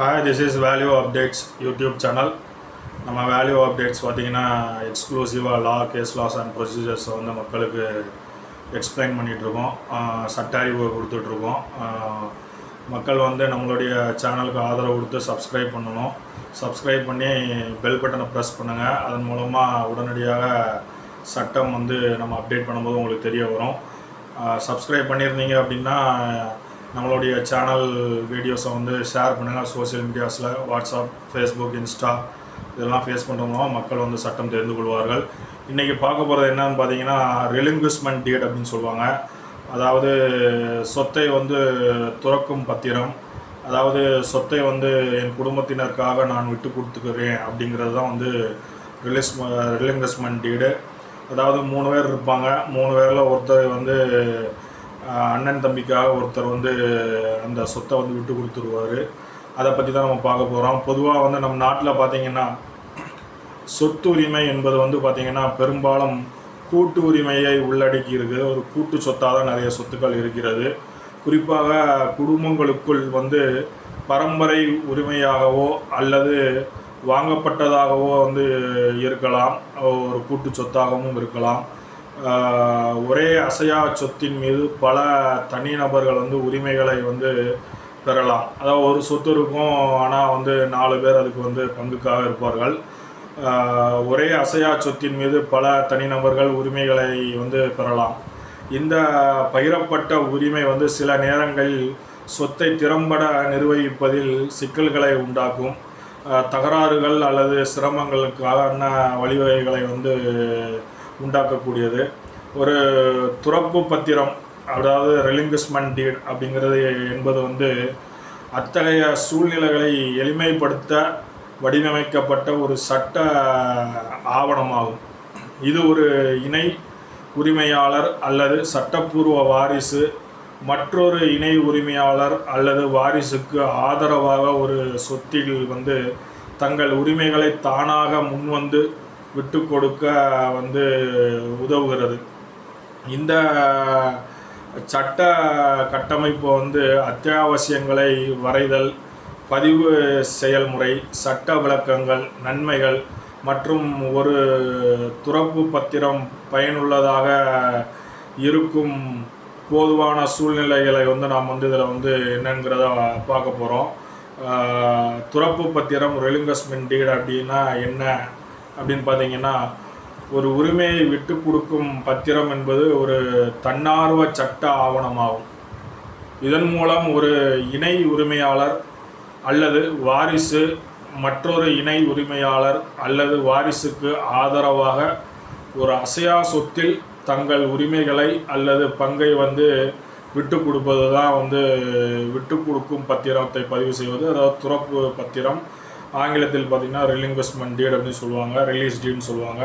Hi this is value updates YouTube channel நம்ம value updates பார்த்தீங்கன்னா எக்ஸ்க்ளூசிவாக law case laws and procedures வந்து மக்களுக்கு எக்ஸ்பிளைன் பண்ணிகிட்ருக்கோம் சட்ட அறிவு கொடுத்துட்ருக்கோம் மக்கள் வந்து நம்மளுடைய சேனலுக்கு ஆதரவு கொடுத்து சப்ஸ்கிரைப் பண்ணணும். சப்ஸ்கிரைப் பண்ணி பெல் பட்டனை ப்ரெஸ் பண்ணுங்கள் அதன் மூலமாக உடனடியாக சட்டம் வந்து நம்ம அப்டேட் பண்ணும்போது உங்களுக்கு தெரிய வரும். சப்ஸ்கிரைப் பண்ணியிருந்தீங்க அப்படின்னா நம்மளுடைய சேனல் வீடியோஸை வந்து ஷேர் பண்ணுங்கள் சோஷியல் மீடியாஸில் வாட்ஸ்அப் ஃபேஸ்புக் இன்ஸ்டா இதெல்லாம் ஃபேஸ் பண்ணுறவங்க மக்கள் வந்து சட்டம் தெரிந்து கொள்வார்கள். இன்றைக்கி பார்க்க போகிறது என்னன்னு பார்த்தீங்கன்னா ரெலிங்குஸ்மெண்ட் டேட் அப்படின்னு சொல்லுவாங்க. அதாவது சொத்தை வந்து துறக்கும் பத்திரம். அதாவது சொத்தை வந்து என் குடும்பத்தினருக்காக நான் விட்டு கொடுத்துக்கிறேன் அப்படிங்கிறது தான் வந்து ரிலிஸ் ரிலிங்கஸ்மெண்ட் டீடு அதாவது மூணு பேர் இருப்பாங்க. மூணு பேரில் ஒருத்தர் வந்து அண்ணன் தம்பிக்காக ஒருத்தர் வந்து அந்த சொத்தை வந்து விட்டு கொடுத்துருவார். அதை பற்றி தான் நம்ம பார்க்க போகிறோம் பொதுவாக வந்து நம்ம நாட்டில் பார்த்திங்கன்னா சொத்து உரிமை என்பது வந்து பார்த்திங்கன்னா பெரும்பாலும் கூட்டு உரிமையை உள்ளடக்கி இருக்குது ஒரு கூட்டு சொத்தாக தான் நிறைய சொத்துக்கள் இருக்கிறது. குறிப்பாக குடும்பங்களுக்குள் வந்து பரம்பரை உரிமையாகவோ அல்லது வாங்கப்பட்டதாகவோ வந்து இருக்கலாம். ஒரு கூட்டு சொத்தாகவும் இருக்கலாம். ஒரே அசையா சொத்தின் மீது பல தனிநபர்கள் வந்து உரிமைகளை வந்து பெறலாம். அதாவது ஒரு சொத்து இருக்கும் ஆனால் வந்து நாலு பேர் அதுக்கு வந்து பங்குக்காக இருப்பார்கள். ஒரே அசையா சொத்தின் மீது பல தனிநபர்கள் உரிமைகளை வந்து பெறலாம். இந்த பகிரப்பட்ட உரிமை வந்து சில நேரங்களில் சொத்தை திறம்பட நிர்வகிப்பதில் சிக்கல்களை உண்டாக்கும். தகராறுகள் அல்லது சிரமங்களுக்கான வழிவகைகளை வந்து உண்டாக்கக்கூடியது. ஒரு துறப்பு பத்திரம் அதாவது ரெலிங்கஸ்மெண்ட் டீட் அப்படிங்கிறது என்பது வந்து அத்தகைய சூழ்நிலைகளை எளிமைப்படுத்த வடிவமைக்கப்பட்ட ஒரு சட்ட ஆவணமாகும். இது ஒரு இணை உரிமையாளர் அல்லது சட்டப்பூர்வ வாரிசு மற்றொரு இணை உரிமையாளர் அல்லது வாரிசுக்கு ஆதரவாக ஒரு சொத்தில் வந்து தங்கள் உரிமைகளை தானாக முன்வந்து விட்டு கொடுக்க வந்து உதவுகிறது. இந்த சட்ட கட்டமைப்பு வந்து அத்தியாவசியங்களை வரைதல் பதிவு செயல்முறை சட்ட விளக்கங்கள் நன்மைகள் மற்றும் ஒரு துறப்பு பத்திரம் பயனுள்ளதாக இருக்கும் போதுவான சூழ்நிலைகளை வந்து நாம் வந்து இதில் வந்து என்னங்கிறத பார்க்க போகிறோம். துறப்பு பத்திரம் ரெலிங்கஸ்மெண்ட் டீட் அப்படின்னா என்ன? அப்படின்னு பார்த்தீங்கன்னா ஒரு உரிமையை விட்டு கொடுக்கும் பத்திரம் என்பது ஒரு தன்னார்வ சட்ட ஆவணமாகும். இதன் மூலம் ஒரு இணை உரிமையாளர் அல்லது வாரிசு மற்றொரு இணை உரிமையாளர் அல்லது வாரிசுக்கு ஆதரவாக ஒரு அசையா சொத்தில் தங்கள் உரிமைகளை அல்லது பங்கை வந்து விட்டு கொடுப்பது தான் வந்து விட்டு கொடுக்கும் பத்திரத்தை பதிவு செய்வது அதாவது துறப்பு பத்திரம். ஆங்கிலத்தில் பார்த்திங்கன்னா ரிலிங்கஸ்மெண்ட் டீட் அப்படின்னு சொல்லுவாங்க ரிலீஸ் டீட்னு சொல்லுவாங்க.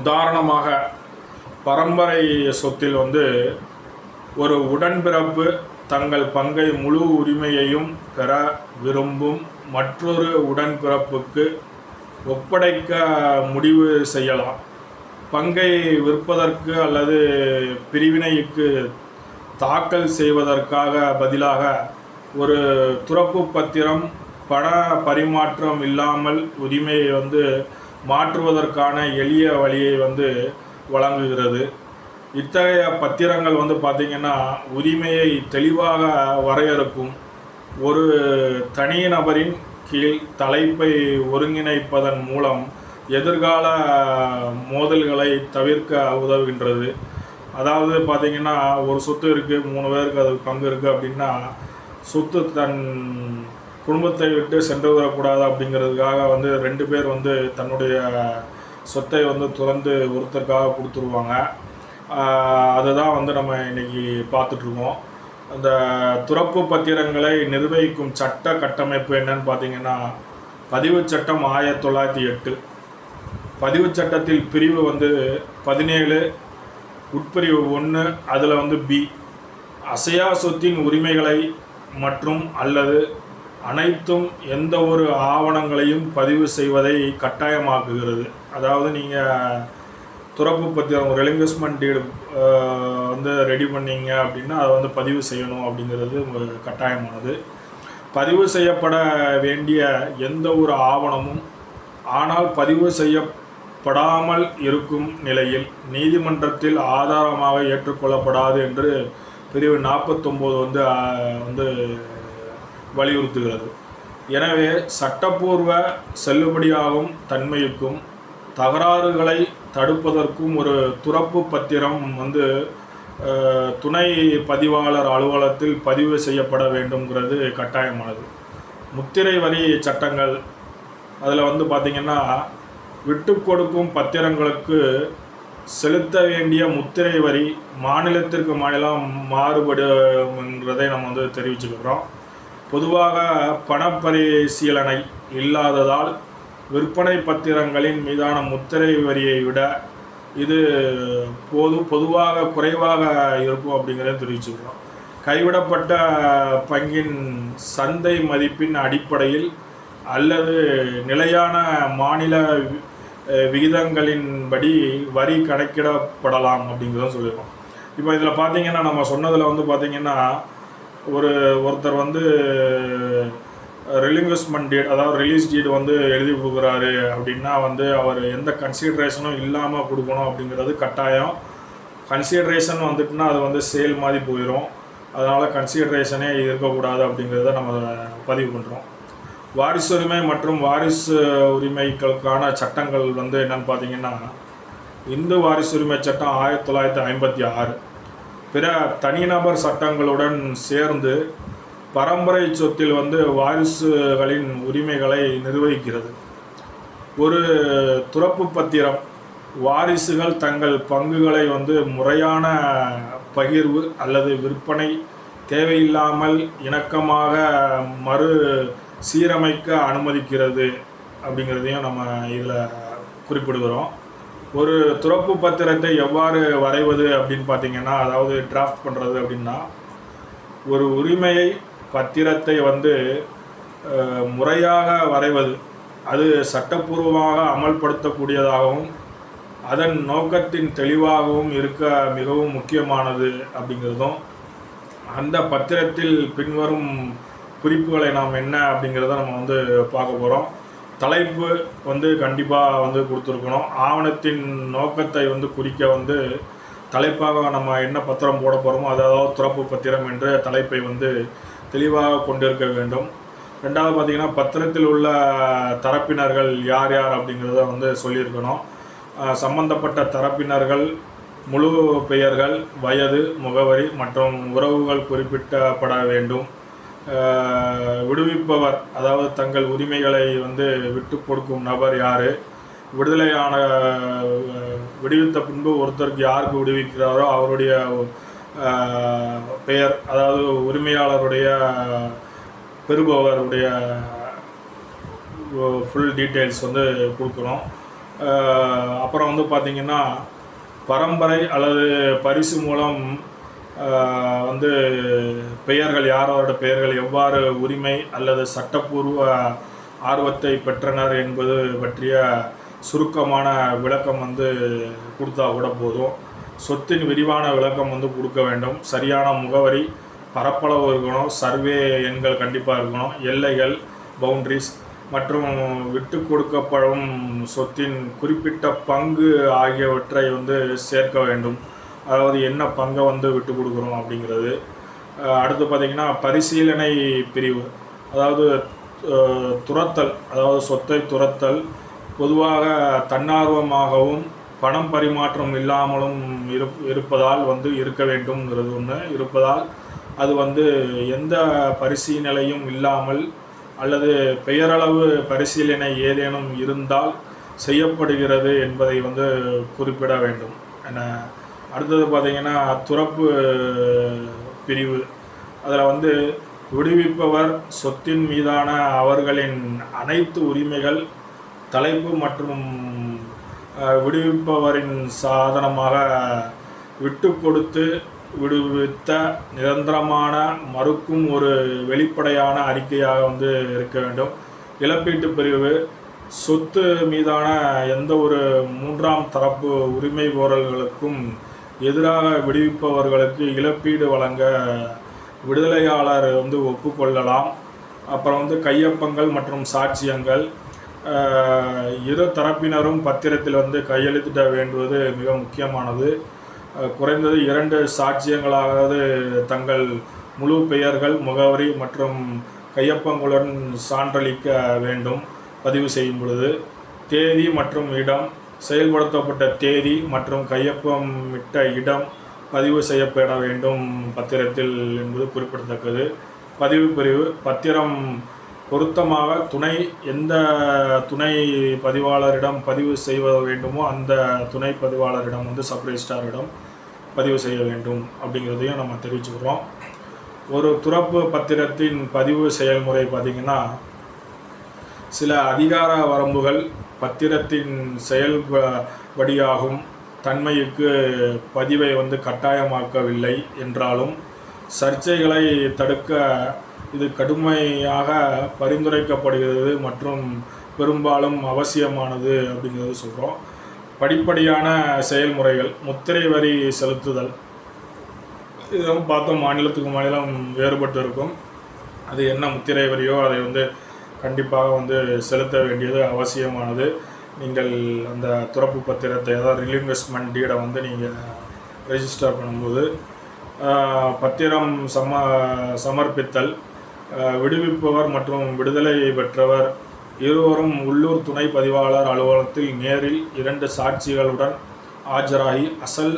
உதாரணமாக பரம்பரை சொத்தில் வந்து ஒரு உடன்பிறப்பு தங்கள் பங்கை முழு உரிமையையும் பெற விரும்பும் மற்றொரு உடன்பிறப்புக்கு ஒப்படைக்க முடிவு செய்யலாம். பங்கை விற்பதற்கு அல்லது பிரிவினைக்கு தாக்கல் செய்வதற்காக பதிலாக ஒரு துறப்பு பத்திரம் பண பரிமாற்றம் இல்லாமல் உரிமையை வந்து மாற்றுவதற்கான எளிய வழியை வந்து வழங்குகிறது. இத்தகைய பத்திரங்கள் வந்து பார்த்திங்கன்னா உரிமையை தெளிவாக வரையறுக்கும். ஒரு தனிநபரின் கீழ் தலைப்பை ஒருங்கிணைப்பதன் மூலம் எதிர்கால மோதல்களை தவிர்க்க உதவுகின்றது. அதாவது பார்த்திங்கன்னா ஒரு சொத்து இருக்குது மூணு பேருக்கு அது பங்கு இருக்குது அப்படின்னா சொத்து தன் குடும்பத்தை விட்டு சென்று வரக்கூடாது அப்படிங்கிறதுக்காக வந்து ரெண்டு பேர் வந்து தன்னுடைய சொத்தை வந்து துறந்து ஒருத்தருக்காக கொடுத்துருவாங்க. அதுதான் வந்து நம்ம இன்னைக்கு பார்த்துட்ருக்கோம். அந்த துறப்பு பத்திரங்களை நிர்வகிக்கும் சட்ட கட்டமைப்பு என்னன்னு பார்த்தீங்கன்னா பதிவு சட்டம் ஆயிரத்தி தொள்ளாயிரத்தி எட்டு. பதிவு சட்டத்தில் பிரிவு வந்து பதினேழு உட்பிரிவு ஒன்று அதில் வந்து பி. அசையா சொத்தின் உரிமைகளை மற்றும் அல்லது அனைத்தும் எந்த ஒரு ஆவணங்களையும் பதிவு செய்வதை கட்டாயமாக்குகிறது. அதாவது நீங்கள் துறப்பு பத்திரம் ஒரு ரெலிங்கஸ்மெண்ட் டீடு வந்து ரெடி பண்ணீங்க அப்படின்னா அதை வந்து பதிவு செய்யணும் அப்படிங்கிறது ஒரு கட்டாயமானது. பதிவு செய்யப்பட வேண்டிய எந்த ஒரு ஆவணமும் ஆனால் பதிவு செய்யப்படாமல் இருக்கும் நிலையில் நீதிமன்றத்தில் ஆதாரமாக ஏற்றுக்கொள்ளப்படாது என்று பிரிவு நாற்பத்தொம்போது வந்து வந்து வலியுறுத்துகிறது. எனவே சட்டப்பூர்வ செல்லுபடியாகும் தன்மைக்கும் தகராறுகளை தடுப்பதற்கும் ஒரு துறப்பு பத்திரம் வந்து துணை பதிவாளர் அலுவலகத்தில் பதிவு செய்யப்பட வேண்டும்ங்கிறது கட்டாயமானது. முத்திரை வரி சட்டங்கள் அதில் வந்து பார்த்திங்கன்னா விட்டு கொடுக்கும் பத்திரங்களுக்கு செலுத்த வேண்டிய முத்திரை வரி மாநிலத்திற்கு மாநிலம் மாறுபடுங்கிறதை நம்ம வந்து தெரிவிச்சுக்கிறோம். பொதுவாக பணப்பரிசீலனை இல்லாததால் விற்பனை பத்திரங்களின் மீதான முத்திரை வரியை விட இது பொது பொதுவாக குறைவாக இருக்கும் அப்படிங்கிறத தெரிவிச்சுக்கிறோம். கைவிடப்பட்ட பங்கின் சந்தை மதிப்பின் அடிப்படையில் அல்லது நிலையான மாநில விகிதங்களின்படி வரி கணக்கிடப்படலாம் அப்படிங்கிறத சொல்லியிருக்கோம். இப்போ இதில் பார்த்தீங்கன்னா நம்ம சொன்னதில் வந்து பார்த்திங்கன்னா ஒரு ஒருத்தர் வந்து ரிலிங்கஸ்மெண்ட் டேட் அதாவது ரிலீஸ் டேட் வந்து எழுதி கொடுக்குறாரு அப்படின்னா வந்து அவர் எந்த கன்சிடரேஷனும் இல்லாமல் கொடுக்கணும் அப்படிங்கிறது கட்டாயம். கன்சிடரேஷன் வந்துட்டுனா அது வந்து சேல் மாதிரி போயிடும் அதனால் கன்சிடரேஷனே இருக்கக்கூடாது அப்படிங்கிறத நம்ம பதிவு பண்ணுறோம் வாரிசுரிமை மற்றும் வாரிசு உரிமைகளுக்கான சட்டங்கள் வந்து என்னன்னு பார்த்தீங்கன்னா இந்து வாரிசுரிமை சட்டம் ஆயிரத்தி தொள்ளாயிரத்தி ஐம்பத்தி ஆறு. பிற தனிநபர் சட்டங்களுடன் சேர்ந்து பரம்பரை சொத்தில் வந்து வாரிசுகளின் உரிமைகளை நிர்வகிக்கிறது. ஒரு துறப்பு பத்திரம் வாரிசுகள் தங்கள் பங்குகளை வந்து முறையான பகிர்வு அல்லது விற்பனை தேவையில்லாமல் இணக்கமாக மறு சீரமைக்க அனுமதிக்கிறது அப்படிங்கிறதையும் நம்ம இதில் குறிப்பிடுகிறோம். ஒரு துறப்பு பத்திரத்தை எவ்வாறு வரைவது அப்படின்னு பார்த்தீங்கன்னா அதாவது டிராஃப்ட் பண்ணுறது அப்படின்னா ஒரு உரிமையை பத்திரத்தை வந்து முறையாக வரைவது அது சட்டப்பூர்வமாக அமல்படுத்தக்கூடியதாகவும் அதன் நோக்கத்தின் தெளிவாகவும் இருக்க மிகவும் முக்கியமானது அப்படிங்கிறதும் அந்த பத்திரத்தில் பின்வரும் குறிப்புகளை நாம் என்ன அப்படிங்கிறத நம்ம வந்து பார்க்க போகிறோம் தலைப்பு வந்து கண்டிப்பாக வந்து கொடுத்துருக்கணும். ஆவணத்தின் நோக்கத்தை வந்து குறிக்க வந்து தலைப்பாக நம்ம என்ன பத்திரம் போட போகிறோமோ அதாவது துறப்பு பத்திரம் என்ற தலைப்பை வந்து தெளிவாக கொண்டிருக்க வேண்டும். ரெண்டாவது பார்த்திங்கன்னா பத்திரத்தில் உள்ள தரப்பினர்கள் யார் யார் அப்படிங்கிறத வந்து சொல்லியிருக்கணும். சம்பந்தப்பட்ட தரப்பினர்கள் முழு பெயர்கள் வயது முகவரி மற்றும் உறவுகள் குறிப்பிட்டப்பட வேண்டும். விடுவிப்பவர் அதாவது தங்கள் உரிமைகளை வந்து விட்டு கொடுக்கும் நபர் யார்? விடுதலையான விடுவித்த பின்பு ஒருத்தருக்கு யாருக்கு விடுவிக்கிறாரோ அவருடைய பெயர் அதாவது உரிமையாளருடைய பெறுபவருடைய ஃபுல் டீட்டெயில்ஸ் வந்து கொடுக்குறோம். அப்புறம் வந்து பார்த்திங்கன்னா பரம்பரை அல்லது பரிசு மூலம் வந்து பெயர்கள் யாரோட பெயர்கள் எவ்வாறு உரிமை அல்லது சட்டப்பூர்வ ஆர்வத்தை பெற்றனர் என்பது பற்றிய சுருக்கமான விளக்கம் வந்து கொடுத்தா கூட போதும். சொத்தின் விரிவான விளக்கம் வந்து கொடுக்க வேண்டும். சரியான முகவரி பரப்பளவு இருக்கணும். சர்வே எண்கள் கண்டிப்பாக இருக்கணும். எல்லைகள் பவுண்ட்ரிஸ் மற்றும் விட்டு கொடுக்கப்படும் சொத்தின் குறிப்பிட்ட பங்கு ஆகியவற்றை வந்து சேர்க்க வேண்டும். அதாவது என்ன பங்கை வந்து விட்டு கொடுக்குறோம் அப்படிங்கிறது. அடுத்து பார்த்திங்கன்னா பரிசீலனை பிரிவு. அதாவது துரத்தல் அதாவது சொத்தை துரத்தல் பொதுவாக தன்னார்வமாகவும் பணம் பரிமாற்றம் இல்லாமலும் இருப் இருப்பதால் வந்து இருக்க வேண்டும்ங்கிறது ஒன்று இருப்பதால் அது வந்து எந்த பரிசீலனையும் இல்லாமல் அல்லது பெயரளவு பரிசீலனை ஏதேனும் இருந்தால் செய்யப்படுகிறது என்பதை வந்து குறிப்பிட வேண்டும். என அடுத்தது பார்த்திங்கன்னா துறப்பு பிரிவு. அதில் வந்து விடுவிப்பவர் சொத்தின் மீதான அவர்களின் அனைத்து உரிமைகள் தலைப்பு மற்றும் விடுவிப்பவரின் சாதனமாக விட்டு கொடுத்து விடுவித்த நிரந்தரமான மறுக்கும் ஒரு வெளிப்படையான அறிக்கையாக வந்து இருக்க வேண்டும். இழப்பீட்டு பிரிவு சொத்து மீதான எந்த ஒரு மூன்றாம் தரப்பு உரிமை கோரல்களுக்கும் எதிராக விடுவிப்பவர்களுக்கு இழப்பீடு வழங்க விடுதலையாளர் வந்து ஒப்புக்கொள்ளலாம். அப்புறம் வந்து கையொப்பங்கள் மற்றும் சாட்சியங்கள் இரு தரப்பினரும் பத்திரத்தில் வந்து கையெழுத்திட வேண்டுவது மிக முக்கியமானது. குறைந்தது இரண்டு சாட்சியங்களாவது தங்கள் முழு பெயர்கள் முகவரி மற்றும் கையொப்பங்களுடன் சான்றளிக்க வேண்டும் பதிவு செய்யும் பொழுது. தேதி மற்றும் இடம் செயல்படுத்தப்பட்ட தேதி மற்றும் கையொப்பமிட்ட இடம் பதிவு செய்யப்பட வேண்டும் பத்திரத்தில் என்பது குறிப்பிடத்தக்கது. பதிவு பிரிவு பத்திரம் பொருத்தமாக துணை எந்த துணை பதிவாளரிடம் பதிவு செய்வ வேண்டுமோ அந்த துணை பதிவாளரிடம் வந்து சப் ரெஜிஸ்ட்ராரிடம் பதிவு செய்ய வேண்டும் அப்படிங்கிறதையும் நம்ம தெரிவிச்சுக்கிறோம். ஒரு துறப்பு பத்திரத்தின் பதிவு செயல்முறை பார்த்திங்கன்னா சில அதிகார வரம்புகள் பத்திரத்தின் செயல்படியாகும் தன்மைக்கு பதிவை வந்து கட்டாயமாக்கவில்லை என்றாலும் சர்ச்சைகளை தடுக்க இது கடுமையாக பரிந்துரைக்கப்படுகிறது மற்றும் பெரும்பாலும் அவசியமானது அப்படிங்கிறது சொல்கிறோம் படிப்படியான செயல்முறைகள் முத்திரை வரி செலுத்துதல். இதெல்லாம் பார்த்தோம் மாநிலத்துக்கு மாநிலம் வேறுபட்டு இருக்கும் அது என்ன முத்திரை வரியோ அதை வந்து கண்டிப்பாக வந்து செலுத்த வேண்டியது அவசியமானது. நீங்கள் அந்த துறப்பு பத்திரத்தை அதாவது ரிலின்வெஸ்ட்மெண்ட் டீடை வந்து நீங்கள் ரெஜிஸ்டர் பண்ணும்போது பத்திரம் சம சமர்ப்பித்தல் விடுவிப்பவர் மற்றும் விடுதலை பெற்றவர் இருவரும் உள்ளூர் துணை பதிவாளர் அலுவலகத்தில் நேரில் இரண்டு சாட்சிகளுடன் ஆஜராகி அசல்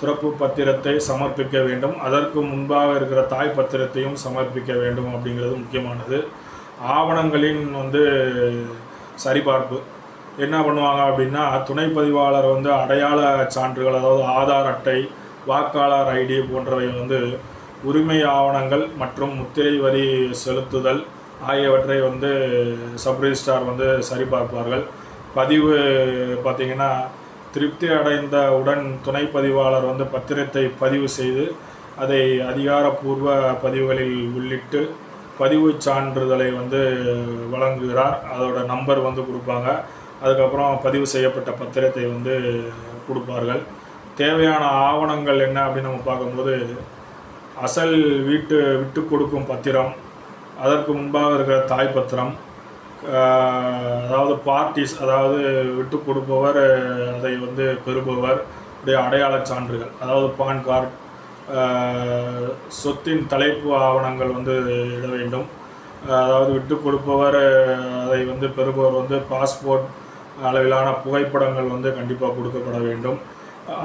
துறப்பு பத்திரத்தை சமர்ப்பிக்க வேண்டும். அதற்கு முன்பாக இருக்கிற தாய் பத்திரத்தையும் சமர்ப்பிக்க வேண்டும் அப்படிங்கிறது முக்கியமானது. ஆவணங்களின் வந்து சரிபார்ப்பு. என்ன பண்ணுவாங்க அப்படின்னா துணை பதிவாளர் வந்து அடையாள சான்றுகள் அதாவது ஆதார் அட்டை வாக்காளர் ஐடி போன்றவை வந்து உரிமை ஆவணங்கள் மற்றும் முத்திரை வரி செலுத்துதல் ஆகியவற்றை வந்து சப்ரிஜிஸ்டார் வந்து சரிபார்ப்பார்கள். பதிவு பார்த்திங்கன்னா திருப்தி அடைந்தவுடன் துணை பதிவாளர் வந்து பத்திரத்தை பதிவு செய்து அதை அதிகாரப்பூர்வ பதிவுகளில் உள்ளிட்டு பதிவு சான்றிதழை வந்து வழங்குகிறார். அதோட நம்பர் வந்து கொடுப்பாங்க. அதுக்கப்புறம் பதிவு செய்யப்பட்ட பத்திரத்தை வந்து கொடுப்பார்கள். தேவையான ஆவணங்கள் என்ன அப்படின்னு நம்ம பார்க்கும்போது அசல் வீட்டு விட்டு கொடுக்கும் பத்திரம் அதற்கு முன்பாக இருக்கிற தாய் பத்திரம் அதாவது பார்ட்டிஸ் அதாவது விட்டு கொடுப்பவர் அதை வந்து பெறுபவர் உடைய அடையாளச் சான்றுகள் அதாவது பான் கார்டு சொத்தின் தலைப்பு ஆவணங்கள் வந்து இட வேண்டும். அதாவது விட்டு கொடுப்பவர் அதை வந்து பெறுபவர் வந்து பாஸ்போர்ட் அளவிலான புகைப்படங்கள் வந்து கண்டிப்பாக கொடுக்கப்பட வேண்டும்.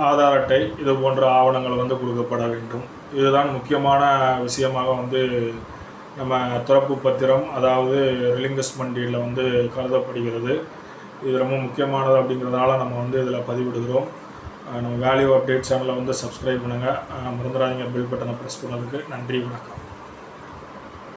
ஆதார் அட்டை இது போன்ற ஆவணங்கள் வந்து கொடுக்கப்பட வேண்டும். இதுதான் முக்கியமான விஷயமாக வந்து நம்ம துறப்பு பத்திரம் அதாவது ரிலிங்கஸ்மெண்ட் டீடில் வந்து கருதப்படுகிறது. இது ரொம்ப முக்கியமானது அப்படிங்கிறதுனால நம்ம வந்து இதில் பதிவிடுகிறோம். நம்ம வேல்யூ அப்டேட் சேனலை வந்து சப்ஸ்கிரைப் பண்ணுங்கள் மறந்துடாதீங்க. பில் பட்டனை ப்ரெஸ் பண்ணதுக்கு நன்றி வணக்கம்.